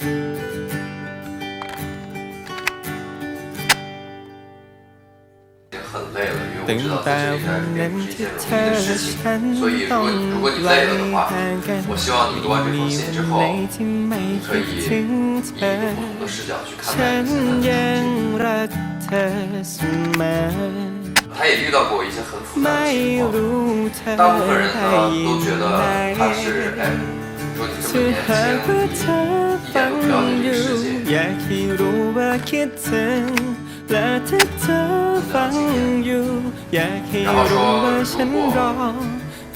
已经很累了，因为我知道今天会是一件重要的事情，所以说，如果你再累的话，我希望你读完这封信之后，可以以不同的视角去看待现在的处境。他也遇到过一些很复杂的情况，大部分人呢都觉得他是哎。 ที่หากว่าเธอฟังอยู่ อยากให้รู้ว่าคิดถึง และถ้าเธอฟังอยู่ อยากให้รู้ว่าฉันรอ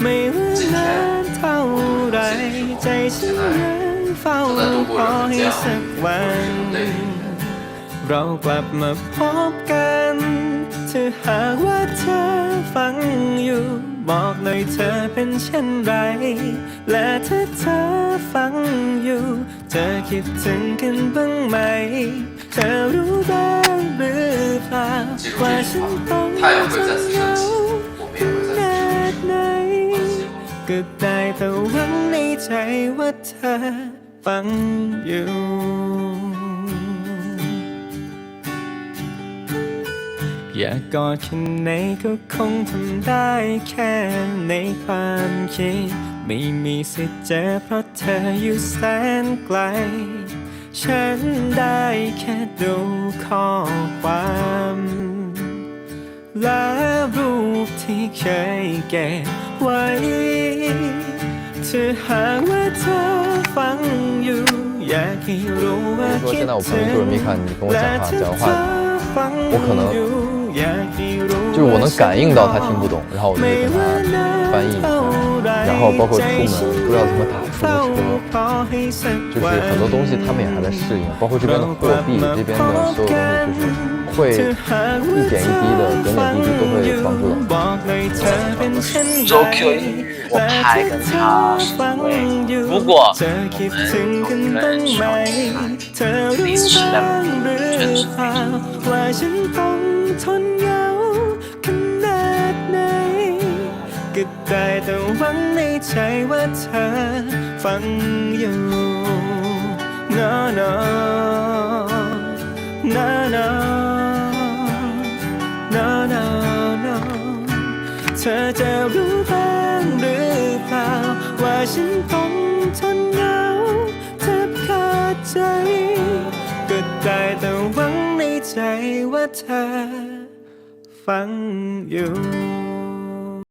ไม่ว่านานเท่าไรใจฉันยังเฝ้ารอให้สักวัน เรากลับมาพบกันเธอหากว่าเธอฟังอยู่ บอกเลยเธอเป็นเช่นไร และถ้าเธอฟังอยู่ เธอคิดถึงกันบ้างไหม เธอรู้บ้างหรือเปล่าว่าฉันต้องจากเขาขนาดไหนก็ได้แต่หวังในใจว่าเธอฟังอยู่ อยากกอดแค่ไหนก็คงทำได้แค่ในความคิด ไม่มีสิทธิ์เจอเพราะเธออยู่แสนไกล ฉันได้แค่ดูข้อความและรูปที่เคยเก็บไว้เธอหากว่าเธอฟังอยู่ อยากให้รู้ว่าคิดถึงและเธอ 我，可能就是我能感应到他听不懂，然后我就会跟他翻译一下，然后包括出门不知道怎么打出租车，就是很多东西他们也还在适应，包括这边的货币，这边的所有东西，就是会一点一滴的、点点滴滴都会帮助到。周 Q 英语我拍跟他如果我们同一个人手里第一次吃两 รือเปล่าว่าฉันต้องทนเหงาขนาดไหนก็ได้แต่หวังในใจว่าเธอฟังอยู่นอนอนอนอนอนอนเธอจะรู้บ้างหรือเปล่าว่าฉันต้องทนเหงาแทบขาดใจก็ได้แต่ เธอฟังอยู่